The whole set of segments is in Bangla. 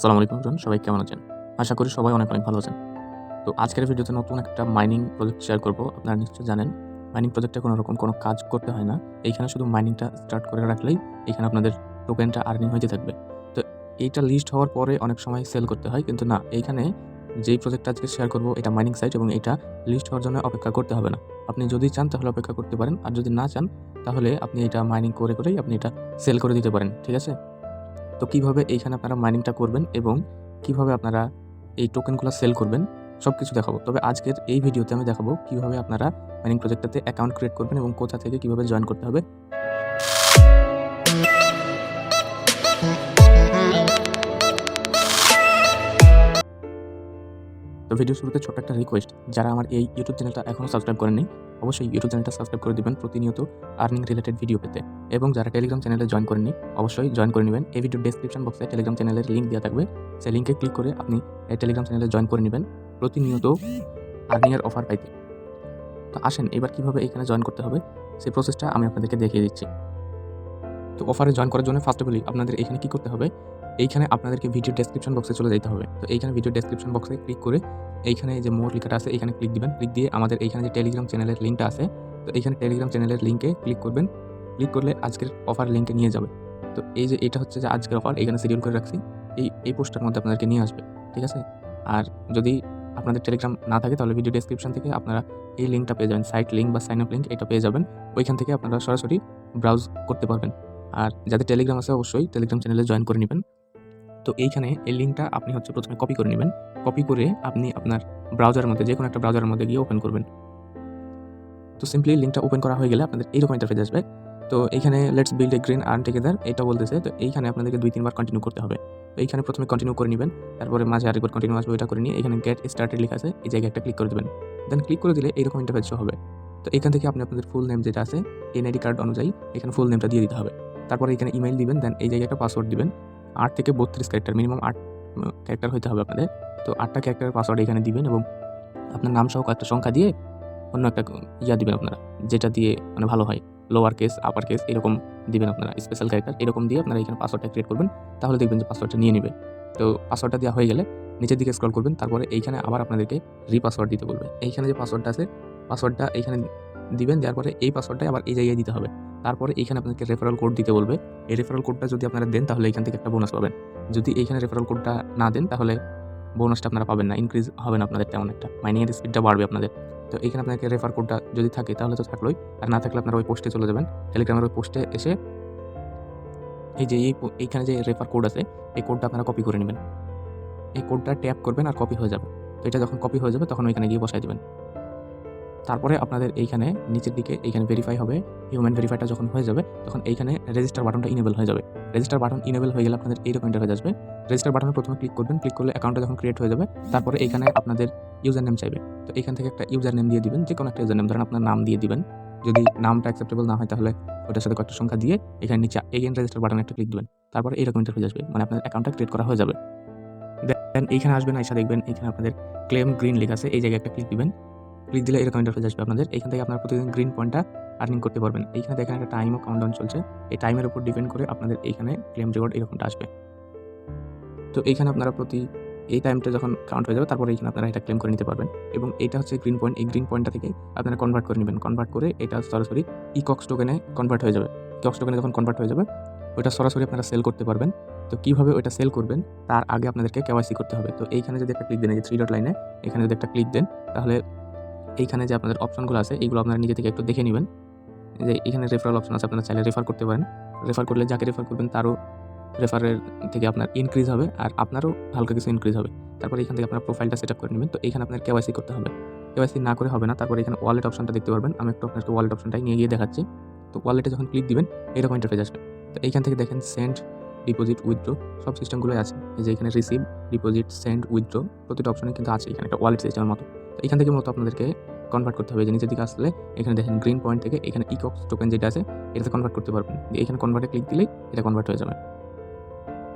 সালাম আলাইকুম জন সবাই কেমন আছেন? আশা করি সবাই অনেক অনেক ভালো আছেন। তো আজকের ভিডিওতে নতুন একটা মাইনিং প্রজেক্ট শেয়ার করব। আপনারা নিশ্চয়ই জানেন মাইনিং প্রজেক্টে কোনো রকম কোনো কাজ করতে হয় না। এইখানে শুধু মাইনিংটা স্টার্ট করে রাখলেই এখানে আপনাদের টোকেনটা আর্নিং হইতে থাকবে। তো এইটা লিস্ট হওয়ার পরে অনেক সময় সেল করতে হয়, কিন্তু না, এইখানে যেই প্রজেক্টটা আজকে শেয়ার করব, এটা মাইনিং সাইট এবং এটা লিস্ট হওয়ার জন্য অপেক্ষা করতে হবে না। আপনি যদি চান তাহলে অপেক্ষা করতে পারেন, আর যদি না চান, তাহলে আপনি এটা মাইনিং করে করেই আপনি এটা সেল করে দিতে পারেন, ঠিক আছে? তো কীভাবে এইখানে আপনারা মাইনিংটা করবেন এবং কীভাবে আপনারা এই টোকেনগুলো সেল করবেন সব কিছু দেখাবো। তবে আজকের এই ভিডিওতে আমি দেখাবো কীভাবে আপনারা মাইনিং প্রজেক্টটাতে অ্যাকাউন্ট ক্রিয়েট করবেন এবং কোথা থেকে কীভাবে জয়েন করতে হবে। তো ভিডিও শুরুতে ছোট্ট একটা রিকোয়েস্ট যারা আমার এই ইউটিউব চ্যানেলটা এখনও সাবস্ক্রাইব করেননি, অবশ্যই ইউটিউব চ্যানেলটা সাবস্ক্রাইব করে দিবেন প্রতিনিয়ত আর্নিং রিলেটেড ভিডিও পেতে। এবং যারা টেলিগ্রাম চ্যানেলে জয়েন করেননি, অবশ্যই জয়েন করে নেবেন। এই ভিডিও ডেসক্রিপশন বক্সে টেলিগ্রাম চ্যানেলের লিঙ্ক দেওয়া থাকবে। সেই লিঙ্কে ক্লিক করে আপনি এই টেলিগ্রাম চ্যানেলে জয়েন করে নেবেন প্রতিনিয়ত আর্নিংয়ের অফার পাইতে। তো আসেন, এবার কীভাবে এখানে জয়েন করতে হবে সেই প্রসেসটা আমি আপনাদেরকে দেখিয়ে দিচ্ছি। তো অফারে জয়েন করার জন্য ফার্স্ট অফ অল আপনাদের এখানে কী করতে হবে এইখানে আপনাদেরকে ভিডিও ডেসক্রিপশন বক্সে চলে যেতে হবে। তো এইখানে ভিডিও ডেসক্রিপশন বক্সে ক্লিক করে এইখানে যে মোর লেখাটা আছে এখানে ক্লিক দিবেন। ক্লিক দিয়ে আমাদের এইখানে যে টেলিগ্রাম চ্যানেলের লিঙ্কটা আছে, তো এইখানে টেলিগ্রাম চ্যানেলের লিঙ্কে ক্লিক করবেন। ক্লিক করলে আজকের অফার লিঙ্কে নিয়ে যাবে। তো এই যে এটা হচ্ছে যে আজকের অফার এখানে শিডিউল করে রাখছি। এই এই পোস্টটার মধ্যে আপনাদেরকে নিয়ে আসবে, ঠিক আছে? আর যদি আপনাদের টেলিগ্রাম না থাকে, তাহলে ভিডিও ডেসক্রিপশন থেকে আপনারা এই লিঙ্কটা পেয়ে যাবেন। সাইট লিঙ্ক বা সাইন আপ লিঙ্ক এটা পেয়ে যাবেন। ওইখান থেকে আপনারা সরাসরি ব্রাউজ করতে পারবেন। আর যাদের টেলিগ্রাম আছে, অবশ্যই টেলিগ্রাম চ্যানেলে জয়েন করে নেবেন। তো এইখানে এই লিঙ্কটা আপনি হচ্ছে প্রথমে কপি করে নেবেন। কপি করে আপনি আপনার ব্রাউজারের মধ্যে যে কোনো একটা ব্রাউজারের মধ্যে গিয়ে ওপেন করবেন। তো সিম্পলি লিঙ্কটা ওপেন করা হয়ে গেলে আপনাদের এইরকম ইন্টারফেস আসবে। তো এইখানে let's build a green earth টেকেদার এটা বলতেছে। তো এইখানে আপনাদেরকে দুই, তিনবার কন্টিনিউ করতে হবে। তো এইখানে প্রথমে কন্টিনিউ করে নেবেন, তারপরে মাঝে আরেকবার কন্টিনিউ আসবে, ওইটা করে নিয়ে এখানে গেট স্টার্টেড লেখা আছে, এই জায়গায় একটা ক্লিক করে দেবেন। দেন ক্লিক করে দিলে এইরকম ইন্টারফেস হবে। তো এখান থেকে আপনি আপনাদের ফুল নেম যেটা আছে এনআইডি কার্ড অনুযায়ী এখানে ফুল নেমটা দিয়ে দিতে হবে। তারপরে এখানে ইমেল দিবেন দেন এই জায়গায় একটা পাসওয়ার্ড দিবেন। আট থেকে বত্রিশ ক্যারেক্টার মিনিমাম আট ক্যারেক্টার হতে হবে আপনাদের। তো আটটা ক্যারেক্টারের পাসওয়ার্ড এখানে দিবেন এবং আপনার নাম সহ একটা সংখ্যা দিয়ে অন্য একটা ইয়া দিবেন আপনারা, যেটা দিয়ে মানে ভালো হয়। লোয়ার কেস আপার কেস এরকম দিবেন আপনারা স্পেশাল ক্যারেক্টার এরকম দিয়ে আপনারা এখানে পাসওয়ার্ডটা ক্রিয়েট করবেন। তাহলে দেখবেন যে পাসওয়ার্ডটা নিয়ে নেবে। তো পাসওয়ার্ডটা দেওয়া হয়ে গেলে নিচের দিকে স্ক্রল করবেন, তারপরে এইখানে আবার আপনাদেরকে রিপাসওয়ার্ড দিতে বলবে। এইখানে যে পাসওয়ার্ডটা আছে পাসওয়ার্ডটা এইখানে দিবেন, দেওয়ার পরে এই পাসওয়ার্ডটাই আবার এই জায়গায় দিতে হবে। তারপরে এইখানে আপনাকে রেফারেল কোড দিতে বলবে। এই রেফারেল কোডটা যদি আপনারা দেন, তাহলে এখান থেকে একটা বোনাস পাবেন। যদি এইখানে রেফারেল কোডটা না দেন, তাহলে বোনাসটা আপনারা পাবেন না। ইনক্রিজ হবে না আপনাদের তেমন একটা। মাইনিংয়ের স্পিডটা বাড়বে আপনাদের। তো এখানে আপনাকে রেফার কোডটা যদি থাকে, তাহলে তো থাকলোই। আর না থাকলে আপনারা ওই পোস্টে চলে যাবেন। টেলিগ্রামের ওই পোস্টে এসে এই যে এই এইখানে যে রেফার কোড আছে, এই কোডটা আপনারা কপি করে নেবেন। এই কোডটা ট্যাপ করবেন আর কপি হয়ে যাবে। তো এটা যখন কপি হয়ে যাবে, তখন ওইখানে গিয়ে বসাই দেবেন। তারপরে আপনাদের এইখানে নিচের দিকে এইখানে ভেরিফাই হবে হিউম্যান ভেরিফাইটা যখন হয়ে যাবে, তখন এইখানে রেজিস্টার বাটনটা ইনেবল হয়ে যাবে। রেজিস্টার বাটন ইনেবল হয়ে গেলে আপনাদের এই এইরকম ইন্টারফেস আসবে। রেজিস্টার বাটনে প্রথমে ক্লিক করবেন ক্লিক করলে অ্যাকাউন্টটা যখন ক্রিয়েট হয়ে যাবে, তারপরে এইখানে আপনাদের ইউজার নেম চাইবে। তো এখান থেকে একটা ইউজার নেম দিয়ে দিবেন যে কোনো একটা ইউজার নেম ধরেন আপনার নাম দিয়ে দিবেন। যদি নামটা অ্যাকসেপ্টেবল না হয় তাহলে ওটার সাথে কয়েকটা সংখ্যা দিয়ে এখানে নিচে এগেন রেজিস্টার বাটনে একটা ক্লিক দিবেন। তারপরে এরকম ইন্টারফেস আসবে মানে আপনার অ্যাকাউন্টটা ক্রিয়েট করা হয়ে যাবে। দেন এইখানে আসবেন এসে দেখবেন এখানে আপনাদের ক্লেম গ্রিন লেখা আছে, এই জায়গায় একটা ক্লিক দিবেন। ক্লিক দিলে এরকম ইন্টারফেস আসবে আপনাদের। এখান থেকে আপনারা প্রতিদিন গ্রিন পয়েন্টটা আর্নিং করতে পারবেন। এইখানে দেখেন একটা টাইমও কাউন্টডাউন চলছে। এই টাইমের উপর ডিপেন্ড করে আপনাদের এইখানে ক্লেম রিওয়ার্ড এরকমটা আসবে। তো এইখানে আপনারা প্রতি এই টাইমটা যখন কাউন্ট হয়ে যাবে, তারপরে এইখানে আপনারা এটা ক্লেম করে নিতে পারবেন। এবং এটা হচ্ছে গ্রিন পয়েন্ট এই গ্রিন পয়েন্টটা থেকে আপনারা কনভার্ট করে নেবেন। কনভার্ট করে এটা সরাসরি ই কক্স টোকেনে কনভার্ট হয়ে যাবে। কক্স টোকেনে যখন কনভার্ট হয়ে যাবে ওইটা সরাসরি আপনারা সেল করতে পারবেন। তো কীভাবে ওইটা সেল করবেন, তার আগে আপনাদেরকে কেওয়াইসি করতে হবে। তো এইখানে যদি একটা ক্লিক দেন, এই থ্রি ডট লাইনে এখানে যদি একটা ক্লিক দেন, তাহলে এইখানে যে আপনাদের অপশনগুলো আছে এইগুলো আপনারা নিজে থেকে একটু দেখে নেবেন। যে এখানে রেফারেল অপশন আছে, আপনারা চাইলে রেফার করতে পারেন। রেফার করলে যাকে রেফার করবেন, তারও রেফারের থেকে আপনার ইনক্রিজ হবে আর আপনারও হালকা কিছু ইনক্রিজ হবে। তারপরে এখান থেকে আপনার প্রোফাইলটা সেট আপ করে নেবেন। তো এখানে আপনার কেওয়াইসি করতে হবে। কেওয়াইসি না করে হবে না, তারপরে এখানে ওয়ালেট অপশনটা দেখতে পারবেন। আমি একটু আপনাকে ওয়ালেট অপশনটাই নিয়ে গিয়ে দেখাচ্ছি। তো ওয়ালেটে যখন ক্লিক দিবেন, এরকম ইন্টারফেস আসবে। তো এইখান থেকে দেখেন সেন্ড ডিপোজিট উইথড্রো সব সিস্টেমগুলোই আছে। যে এখানে রিসিভ ডিপোজিট সেন্ড উইথড্রো প্রতিটা অপশনে কিন্তু আছে এখানে একটা ওয়ালেট সিস্টেমের মতো। তো এখান থেকে মতো আপনাদেরকে কনভার্ট করতে হবে। যে নিচের দিকে আসলে এখানে দেখেন গ্রিন পয়েন্ট থেকে এখানে ইকক্স টোকেন যেটা আছে, এটাতে কনভার্ট করতে পারবেন। এখানে কনভার্টে ক্লিক দিলেই এটা কনভার্ট হয়ে যাবে।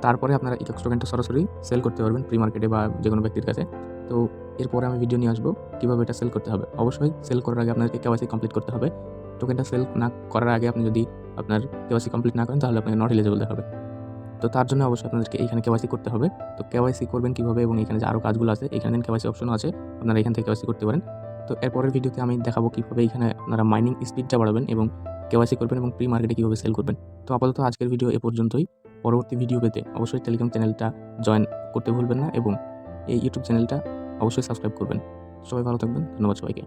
তারপরে আপনারা ইকক্স টোকেনটা সরাসরি সেল করতে পারবেন প্রি মার্কেটে বা যে কোনো ব্যক্তির কাছে। তো এরপরে আমি ভিডিও নিয়ে আসব কীভাবে এটা সেল করতে হবে। অবশ্যই সেল করার আগে আপনাদেরকে কেওয়াইসি কমপ্লিট করতে হবে। টোকেনটা সেল না করার আগে আপনি যদি আপনার কেওয়াইসি কমপ্লিট না করেন, তাহলে আপনাকে নট এলিজিবল দেখাবে। তো তার জন্য অবশ্যই আপনাদেরকে এখানে কেওয়াইসি করতে হবে। তো কেওয়াইসি করবেন কীভাবে এবং এখানে যে আরও কাজগুলো আছে, এখানে দেন কেওয়াইসি অপশনও আছে। আপনারা এখান থেকে কেওয়াইসি করতে পারেন। তো এরপরের ভিডিওতে আমি দেখাবো কীভাবে এখানে আপনারা মাইনিং স্পিডটা বাড়াবেন এবং কেওয়াইসি করবেন এবং প্রি মার্কেটে কীভাবে সেল করবেন। তো আপাতত আজকের ভিডিও এ পর্যন্তই। পরবর্তী ভিডিও পেতে অবশ্যই টেলিগ্রাম চ্যানেলটা জয়েন করতে ভুলবেন না এবং এই ইউটিউব চ্যানেলটা অবশ্যই সাবস্ক্রাইব করবেন। সবাই ভালো থাকবেন। ধন্যবাদ সবাইকে।